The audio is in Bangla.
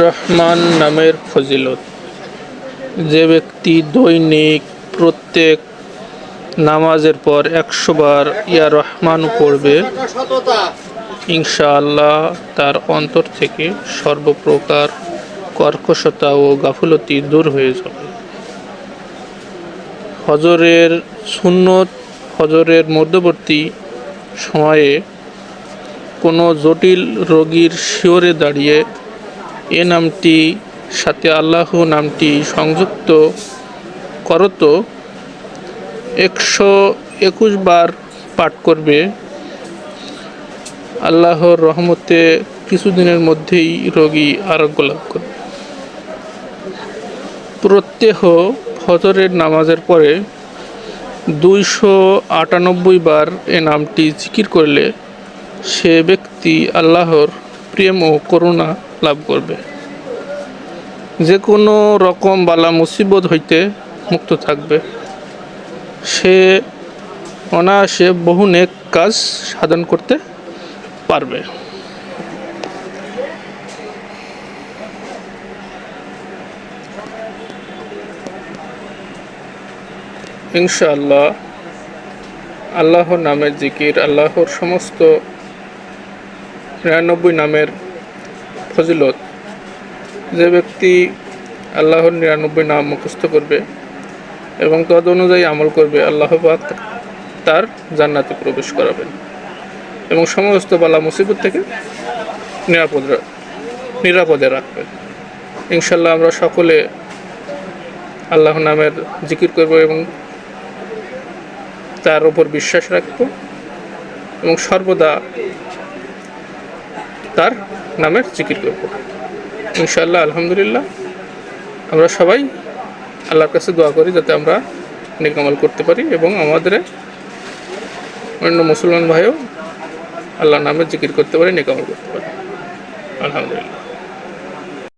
রহমান নামের ফজিলত। যে ব্যক্তি দৈনিক প্রত্যেক নামাজের পর একশো বার ইয়া রহমান পড়বে, ইনশাআল্লাহ তার অন্তর থেকে সর্বপ্রকার কর্কশতা ও গাফলতি দূর হয়ে যাবে। হজরের সুন্নত, হজরের মধ্যবর্তী সময়ে কোনো জটিল রোগীর শিওরে দাঁড়িয়ে এ নামটি সাথে আল্লাহ নামটি সংযুক্ত করত। একশো একুশ বার পাঠ করবে। আল্লাহর রহমতে কিছুদিনের মধ্যেই রোগী আরোগ্য লাভ করবে। প্রত্যেহ ফজরের নামাজের পরে দুইশো আটানব্বই বার এ নামটি জিকির করলে সে ব্যক্তি আল্লাহর প্রেম ও করুণা লাভ করবে। যে কোনো রকম বালা মুসিবত হইতে মুক্ত থাকবে। সে অনায়াসে বহু নেক কাজ সাধন করতে পারবে। ইনশাআল্লাহ, আল্লাহর নামের জিকির, আল্লাহর সমস্ত নিরানব্বই নামের ফজিলত। যে ব্যক্তি আল্লাহর নিরানব্বই নাম মুখস্থ করবে এবং তদ অনুযায়ী আমল করবে, আল্লাহ তার জান্নাতে প্রবেশ করাবেন এবং সমস্ত বালা মুসিবত থেকে নিরাপদ নিরাপদে রাখবেন। ইনশাল্লাহ আমরা সকলে আল্লাহ নামের জিকির করব এবং তার উপর বিশ্বাস রাখব এবং সর্বদা তার নামের জিকির করব। ইনশাল্লাহ আলহামদুলিল্লাহ। আমরা সবাই আল্লাহর কাছে দোয়া করি যাতে আমরা নেকামাল করতে পারি এবং আমাদের অন্য মুসলমান ভাইও আল্লাহর নামে জিকির করতে পারি নেকামাল করতে পারি। আলহামদুলিল্লাহ।